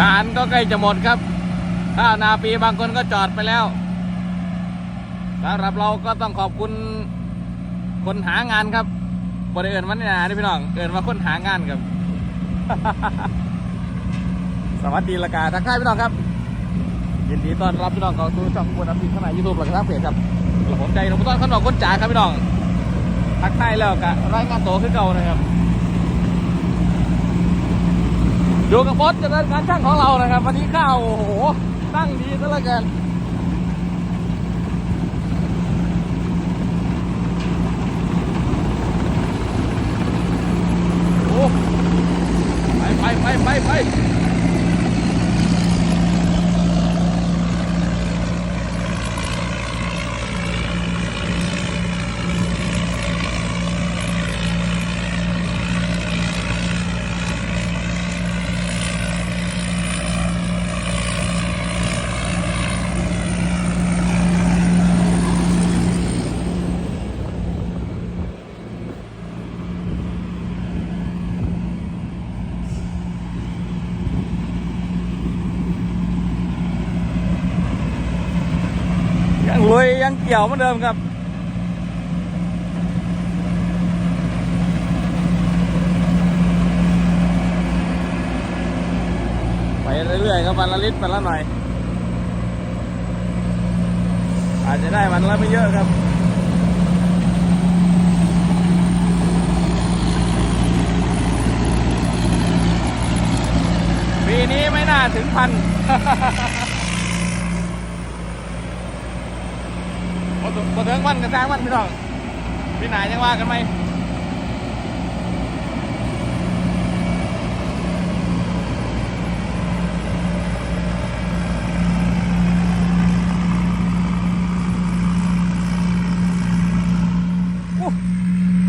งานก็ใกล้จะหมดครับ ข้าวนาปีบางคนก็จอดไปแล้วสำหรับเราก็ต้องขอบคุณคนหางานครับบริเอิญวันนี้นะพี่น้องเอิญว่าคนหางานครับ สวัสดีละกาทักทายพี่น้องครับ ยินดีต้อนรับพี่น้องเข้าสู่ช่องบุญน้ำดิข้างในยูทูบหลักทางเพจครับผมใจหลวงพ่อต้อนขนมคนจ่าครับพี่น้องทักทายแล้วกะรายงานโตขึ้นเก่านะครับ อยู่กับบอสเจะเดินการช่างของเรานะครับ วันนี้ข้าวโอ้โหตั้งดีซะเหลือเกินโอ้ไปไปไปไปไป ยัง ลุยยังเกี่ยวเหมือนเดิมครับไปเรื่อยๆครับวันละลิตรวันละหน่อย อาจจะได้วันละไม่เยอะครับปีนี้ไม่น่าถึงพัน พอถึงพอถึงวันกันสร้างวันพี่น้องพี่นายยังว่ากันไหม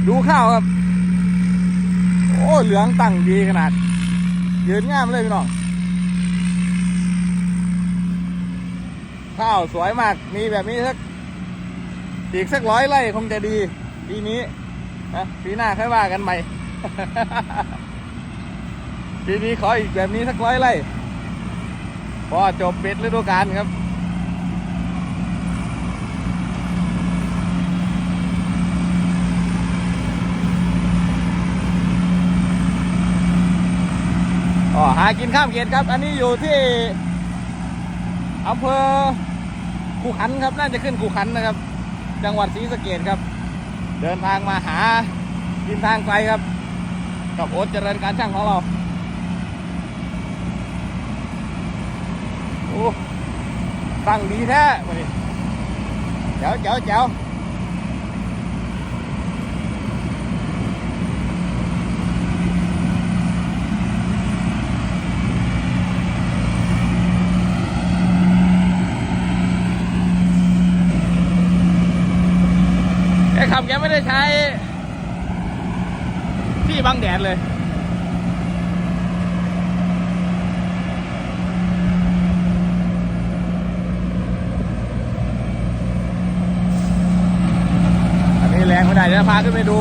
ดูข้าวครับ โอ้ เหลืองตั้งดีขนาด ยืนงามเลยพี่น้อง ข้าวสวยมาก มีแบบนี้สัก อีกสักร้อยไร่คงจะดี ปีนี้นะปีหน้าค่อยว่ากันใหม่ ปีนี้ขออีกแบบนี้สักร้อยไร่พอจบปิดฤดูกาลครับอ๋อหากินข้ามเขตครับ อันนี้อยู่ที่อำเภอคูขันครับ น่าจะขึ้นคูขันนะครับ จังหวัดศรีสะเกดครับ เดินทางมาหากินทางไกลครับ กับโอ๊ตเจริญการช่างของเราโอ้ตั้งดีแท้มาดิเจ๋วเจ๋วเจ๋วแกขับแกไม่ได้ใช้ที่บังแดดเลย อันนี้แรงไม่ได้เดี๋ยวพาขึ้นไปดู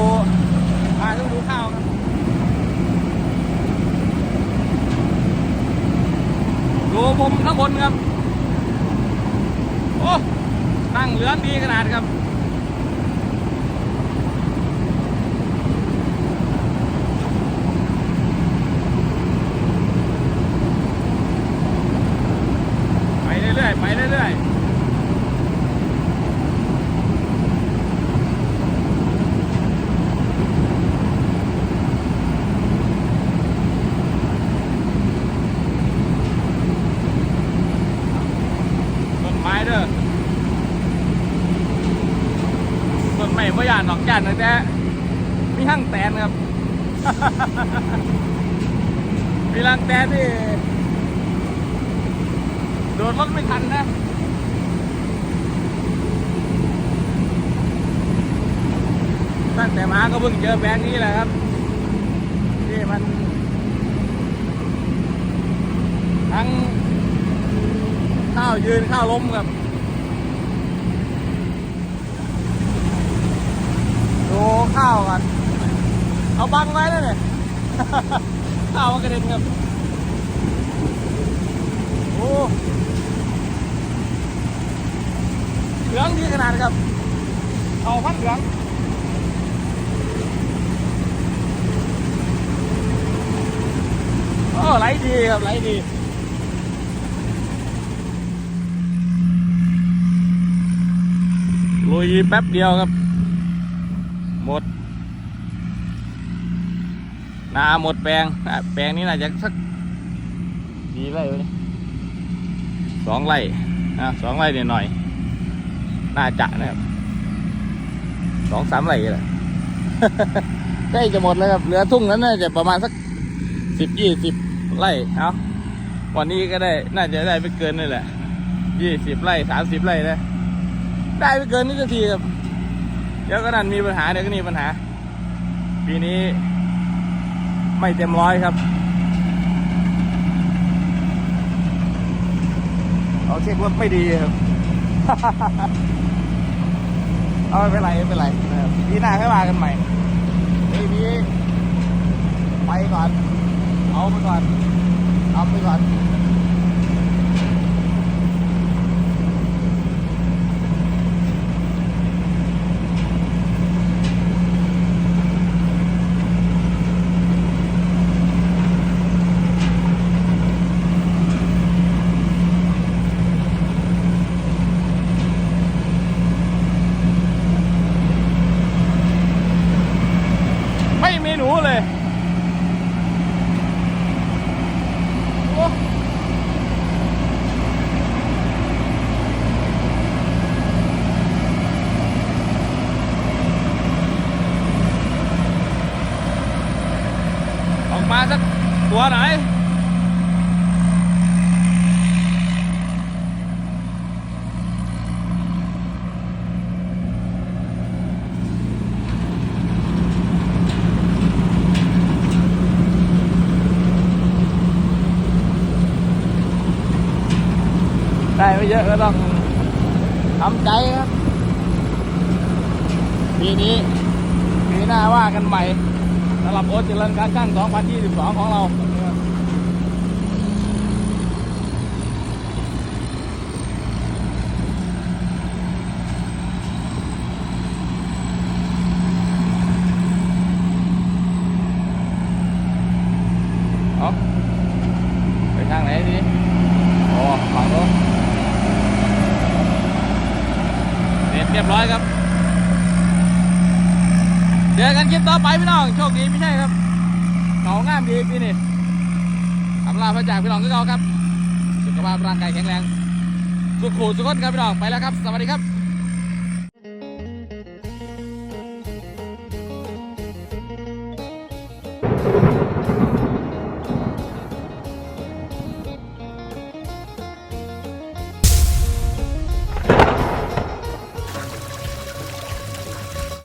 พาขึ้นไปดูข้าวครับดูมุมข้างบนครับ โอ้ ตั้งเลือนดีขนาดครับ ไปเรื่อยๆ ไปเรื่อยๆ ต้นไม้เด้อ ต้นไม้พ่ยานหนอก จานตั้งแต่มีหั่งแตนครับ มีรังแตนที่โดนรถไม่ทันนะตั้งแต่มาก็เพิ่งเจอแบงค์นี้แหละครับที่มัน ทั้งข้าวยืนข้าวล้มครับ ดู ข้าวกัน เอาบังไว้แล้วเนี่ยข้าวกระเด็นครับ โอ้เหลืองดีขนาดครับ เอาพันเหลืองโอ้ไหลดีครับไหลดีลุยแป๊บเดียวครับ หมด นาหมดแปลง แปลงนี้น่าจะสักกี่ไร่วะเนี่ยสองไร่นะสองไร่นิดหน่อยน่าจะนะครับสองสามไร่แหละใกล้จะหมดแล้วครับเหลือทุ่งนั้นน่าจะประมาณสักสิบยี่สิบไร่เอาวันนี้ก็ได้น่าจะได้ไม่เกินนี่แหละยี่สิบไร่สามสิบไร่นะได้ไม่เกินนี้สักทีครับ เดี๋ยวก็นั่นมีปัญหาเดี๋ยวก็นี่ปัญหา ปีนี้ไม่เต็มร้อยครับ เอาเช็คว่าไม่ดีครับ เอาไม่เป็นไรไม่เป็นไรปีหน้าค่อยมากันใหม่ปีนี้ไปก่อน เอาไปก่อนทำไปก่อน ไม่มีหนูเลยโอ้ออกมาสักตั วไหน ได้ไม่เยอะก็ต้องทำใจครับปีนี้ปีหน้าว่ากันใหม่ สำหรับโอ๊ตเจริญการช่าง2022 ของเราเอาไปทางไหนดีโอ้ฝั่งโน้นเสร็จเรียบร้อยครับ เจอกันคลิปต่อไปพี่น้องโชคดีไม่ใช่ครับหนองามดีพี่นี่คำลาพระจากพี่น้องก็เขาครับ สุขภาพร่างกายแข็งแรง สุขูสุขคนครับพี่น้องไปแล้วครับ สวัสดีครับ